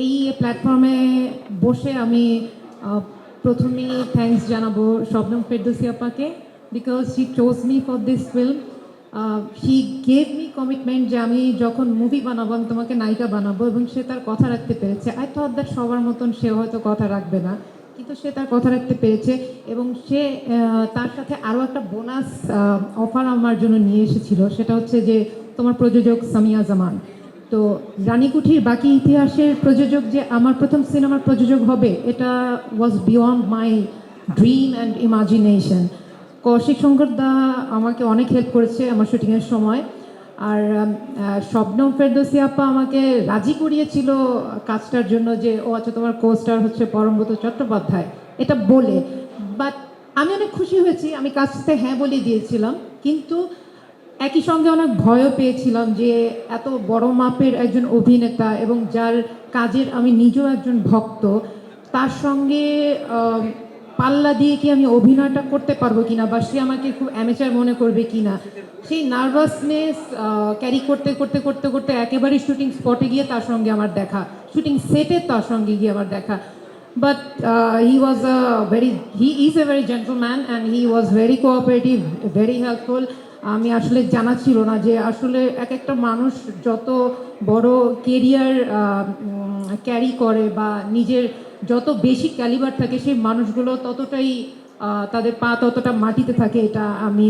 এই প্ল্যাটফর্মে বসে আমি প্রথমেই থ্যাঙ্কস জানাব শবনম ফেরদৌসি আপাকে because she chose me for this film she gave me commitment যে আমি যখন মুভি বানাবো, আমি তোমাকে নায়িকা বানাবো এবং সে তার কথা রাখতে পেরেছে। আই থট দ্যাট সবার মতন সে হয়তো কথা রাখবে না, কিন্তু সে তার কথা রাখতে পেরেছে এবং সে তার সাথে আরও একটা বোনাস অফার আমার জন্য নিয়ে এসেছিল। সেটা হচ্ছে যে তোমার প্রযোজক সামিয়া জামান। তো রানীকুঠির বাকি ইতিহাসের প্রযোজক যে আমার প্রথম সিনেমার প্রযোজক হবে, এটা was beyond my dream and imagination Koushik Shankar da আমাকে অনেক হেল্প করেছে আমার শুটিংয়ের সময়। আর শবনম ফেরদৌসি আপা আমাকে রাজি করিয়েছিল কাজটার জন্য যে, ও আচ্ছা তোমার কোস্টার হচ্ছে পরমব্রত চট্টোপাধ্যায়। এটা বলে। বাট আমি অনেক খুশি হয়েছি, আমি কাজটাতে হ্যাঁ বলে দিয়েছিলাম। কিন্তু একই সঙ্গে অনেক ভয়ও পেয়েছিলাম যে এত বড় মাপের একজন অভিনেতা এবং যার কাজের আমি নিজেও একজন ভক্ত, তার সঙ্গে পাল্লা দিয়ে কি আমি অভিনয়টা করতে পারব কিনা বা সে আমাকে খুব অ্যামেচার মনে করবে কিনা, সেই নার্ভাসনেস ক্যারি করতে করতে করতে করতে একেবারে শুটিং স্পটে গিয়ে তার সঙ্গে আমার দেখা শুটিং সেটে তার সঙ্গে গিয়ে আমার দেখা। But he was a very he is a very gentleman and he was very cooperative, very helpful. আমি আসলে জানা ছিল না যে আসলে এক একটা মানুষ যত বড় কেরিয়ার ক্যারি করে বা নিজের যত বেশি ক্যালিবার থাকে সেই মানুষগুলো ততটাই তাদের পা ততটা মাটিতে থাকে এটা আমি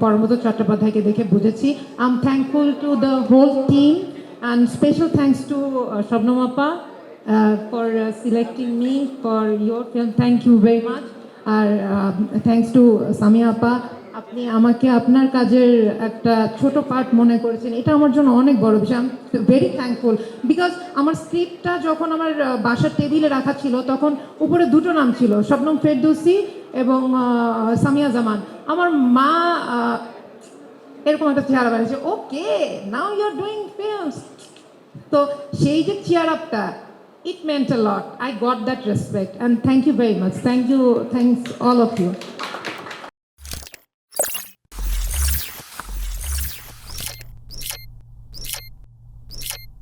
পরমত চট্টোপাধ্যায়কে দেখে বুঝেছি I am thankful to the whole team and special thanks to Shabnam for selecting me for your film. Thank you very much. আর থ্যাংকস টু সামিয়া আপা আপনি আমাকে আপনার কাজের একটা ছোট পার্ট মনে করেছেন, এটা আমার জন্য অনেক বড় বিষয়। আম ভেরি থ্যাঙ্কফুল বিকজ আমার স্ক্রিপ্টটা যখন আমার বাসার টেবিলে রাখা ছিল, তখন উপরে দুটো নাম ছিল শবনম ফেরদৌসি এবং সামিয়া জামান। আমার মা এরকম একটা চেহারা বানিয়েছে okay now you are doing films তো সেই যে চেয়ার আপটা it meant a lot I got that respect and thank you very much thank you thanks all of you